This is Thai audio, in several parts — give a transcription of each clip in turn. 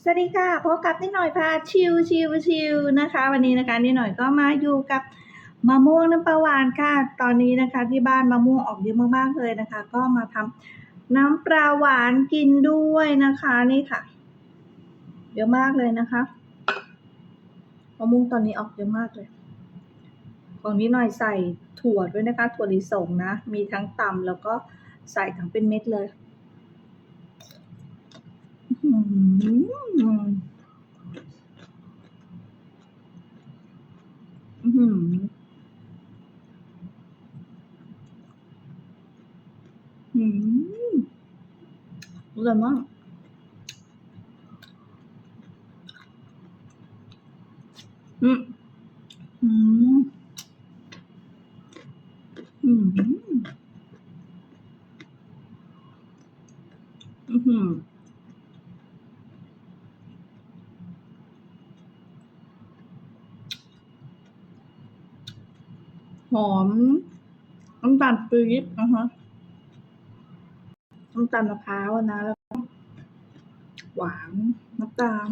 สวัสดีค่ะพบกับนิดหน่อยพาชิวชิวชิวนะคะ วันนี้นะคะนิดหน่อยก็มาอยู่กับมะม่วงน้ำปลาหวานค่ะ ตอนนี้นะคะ ที่บ้านมะม่วงออกเยอะมากๆเลยนะคะ ก็มาทำน้ำปลาหวานกินด้วยนะคะนี่ค่ะ เยอะมากเลยนะคะมะม่วงตอนนี้ออกเยอะมากเลย ของนิดหน่อยใส่ถั่วด้วยนะคะ ถั่วลิสงนะมีทั้งตำแล้วก็ใส่ทั้งเป็นเม็ดเลย อืมอืมอืมอร่อยมากอืมอืมอืมอืม หอมน้ำตาลปี๊บนะคะน้ำตาลมะพร้าวนะแล้วก็หวานน้ำตาล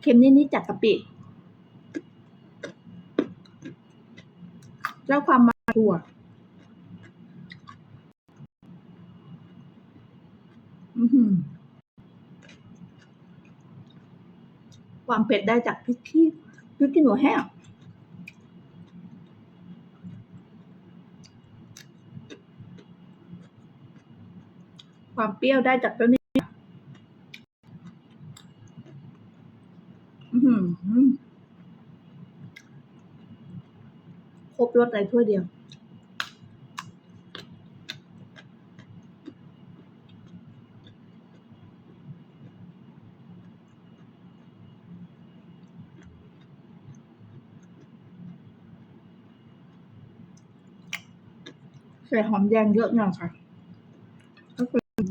เค็มนิดๆจากกะปิแล้วความมันถั่วความเผ็ดได้จากพริกขี้พริกขี้หนูแห้ง ความเปรี้ยวได้จากตัวนี้อื้อหือครบรสเลยถ้วยเดียวใส่หอมแดงเยอะหน่อยค่ะ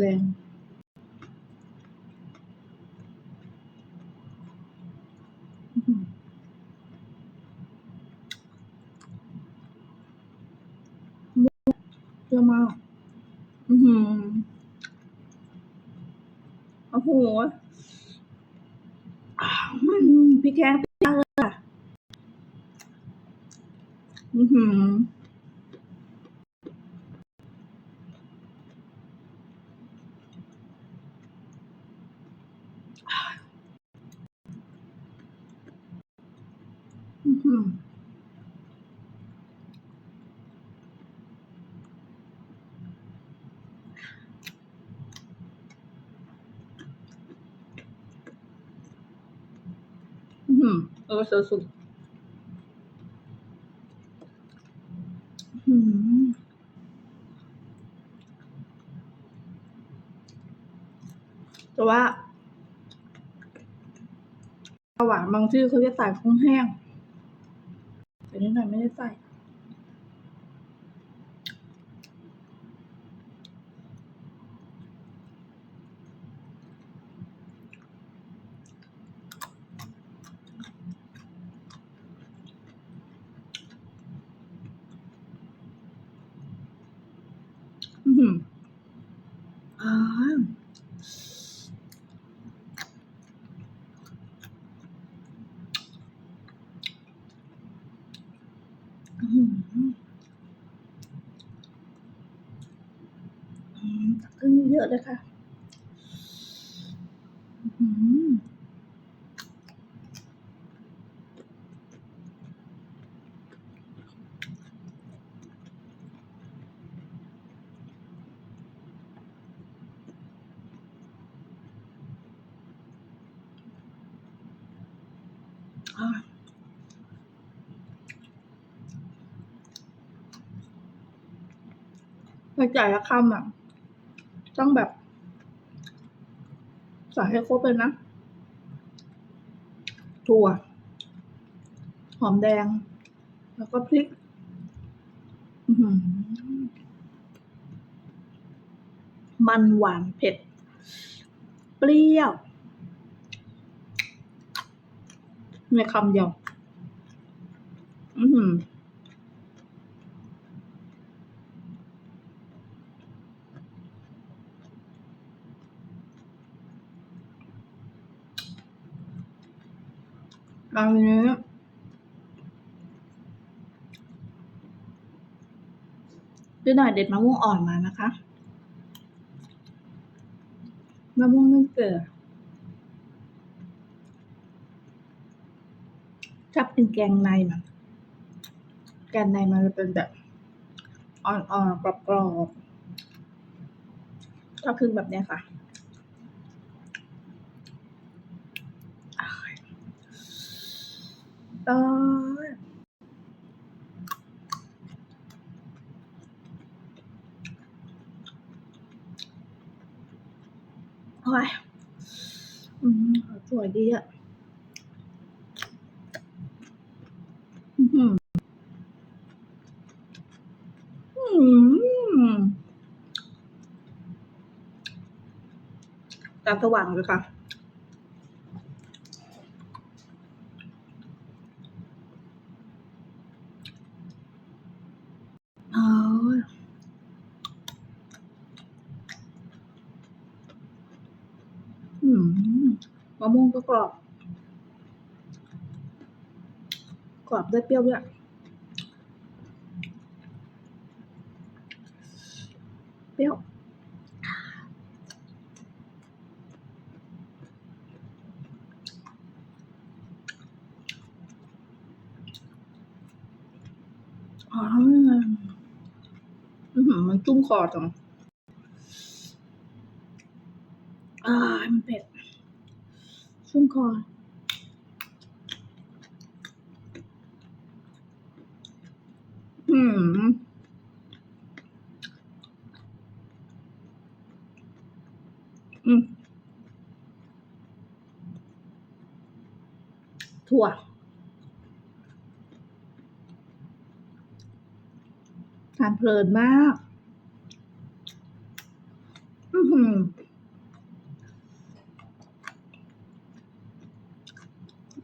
ก็คือหอมแดงเยอะมาก อือหือโอ้โหพริกแกงจังเลยอะอือหือ อื้อหืออื้อหือเออสุดแต่ว่าหวานบางที่เขาจะใส่กุ้งแห้ง แต่นี่หน่อยไม่ได้ใส่อือหืออ่า อื้อหืออืมขึ้นเยอะเลยค่ะ อื้อหืออ่า ไปจ่ายละคำอะ ต้องแบบ ใส่ให้ครบเลยนะ ถั่ว หอมแดง แล้วก็พริกมันหวานเผ็ด เปรี้ยว ในคำเดียว อือ ตอนนี้พี่หน่อยเด็ดมะม่วงอ่อนมานะคะมะม่วงไม่เกลือชอบกินแกงในมันแกงในมันจะเป็นแบบอ่อนๆกรอบๆชอบกินแบบนี้ค่ะอ้าย เอ้ยโอ้ยอืมสวยดีอะอื้อหืออืมตาสว่างเลยค่ะ โอ้ยอืม มะม่วงก็กรอบ กรอบด้วยเปรี้ยวด้วยเปรี้ยวอ๋อมันจุ้มคอจังอ่ามันเผ็ด จุ้มคออืมอืมถั่วทานเพลินมาก อือหือ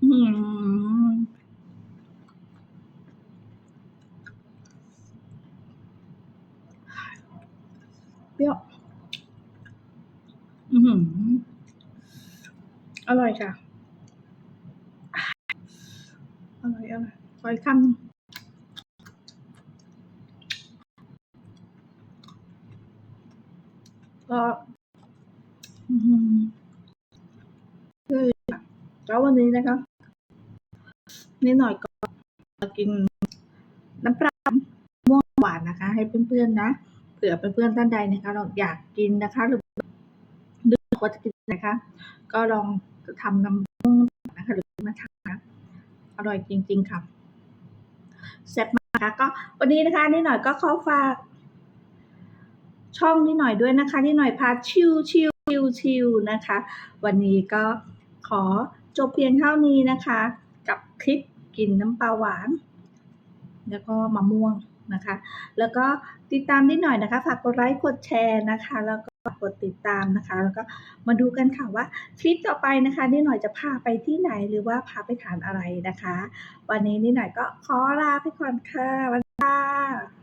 อื้อหือ เปรี้ยว อือหืออร่อยค่ะ อร่อยอร่อยขออีกคำหนึ่งก็อือหือคือแล้ววันนี้นะคะนิดหน่อยก็กินน้ำปลาม่วงหวานนะคะ ให้เพื่อนๆนะ เผื่อเพื่อนๆท่านใดนะคะเราอยากกินนะคะ หรือนึกว่าจะกินนะคะ ก็ลองทำน้ำม่วงนะคะหรือมาทานนะอร่อยจริง ๆค่ะแซ่บมากนะคะก็วันนี้นะคะนิดหน่อยก็ขอฝาก ช่องนิดหน่อยด้วยนะคะนิดหน่อยพาชิวชิวชิวชิวนะคะ วันนี้ก็ขอจบเพียงเท่านี้นะคะ กับคลิปกินน้ำปลาหวาน แล้วก็มะม่วง นะคะ แล้วก็ติดตามนิดหน่อยนะคะ ฝากกดไลค์กดแชร์นะคะ แล้วก็กดติดตามนะคะ แล้วก็มาดูกันค่ะว่าคลิปต่อไปนะคะนิดหน่อยจะพาไปที่ไหนหรือว่าพาไปทานอะไรนะคะ วันนี้นิดหน่อยก็ขอลาไปก่อนค่ะวันนี้ค่ะ